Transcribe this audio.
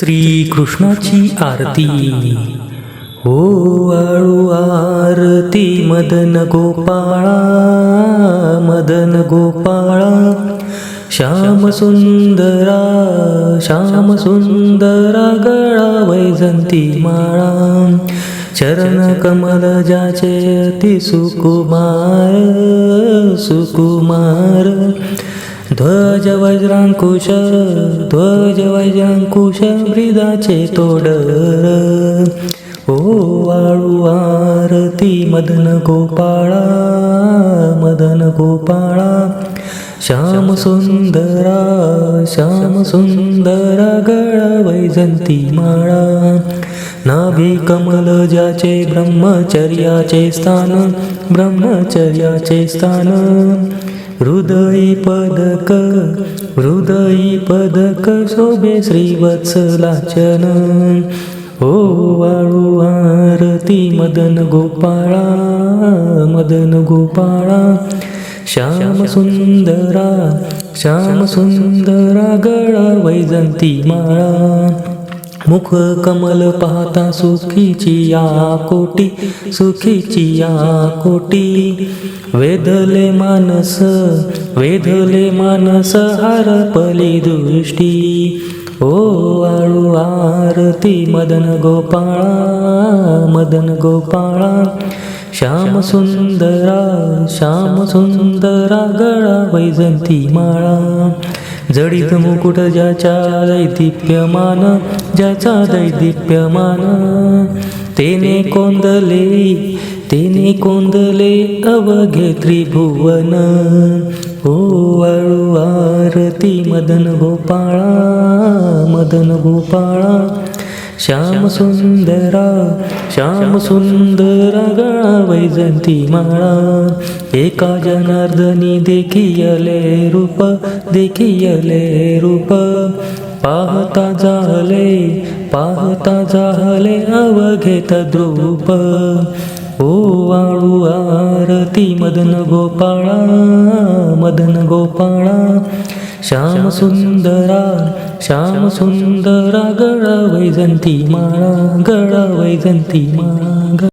श्रीकृष्णाची आरती. हो आळू आरती मदन गोपाळा मदन गोपाळा. श्याम सुंदरा श्याम सुंदरा गळा वैजंती माळा. चरण कमल जाचे अति सुकुमार सुकुमार. ध्वज वज्रांकुश ध्वज वज्रांकुश ब्रिदाचे तोडर ओ वाळू आरती मदन गोपाळा मदन गोपाळा. श्याम सुंदरा श्याम सुंदरा गळा वैजंती माळा. नाभी कमल ज्याचे ब्रह्मचर्याचे स्थान ब्रह्मचर्याचे स्थान. हृदयी पदक हृदयी पदक शोभे श्रीवत्सलाचन. ओ वाळू आरती मदन गोपाळा मदन गोपाळा. श्याम सुंदरा श्याम सुंदरा गळा वैजंती माळा. मुख कमल पाहता सुखीची या कोटी सुखीची या कोटी. वेधले मानस वेधले मानस हरपली दृष्टी. ओ आळू आरती मदन गोपाळा मदन गोपाळा. श्याम सुंदरा श्याम सुंदरा गळा वैजंती माळा. जडित मुकुट ज्याच्या दैदिप्यमान ज्याचा दैदिप्यमान. तेने कोंदले तेने कोंदले अवघे त्रिभुवन. ओ वाळू आरती मदन गोपाळा मदन गोपाळा. श्याम सुंदरा श्याम सुंदरा गळा वैजंती माळा. एका जनार्दनी देखियले रूप देखियले रूप. पाहता झाले पाहता झाले अवघेत द्रुप. ओ वाळू आरती मदन गोपाळा मदन गोपाळा. श्याम सुंदरा श्याम सुंदरा गळा वैजंती माळा गळा वैजंती माळा.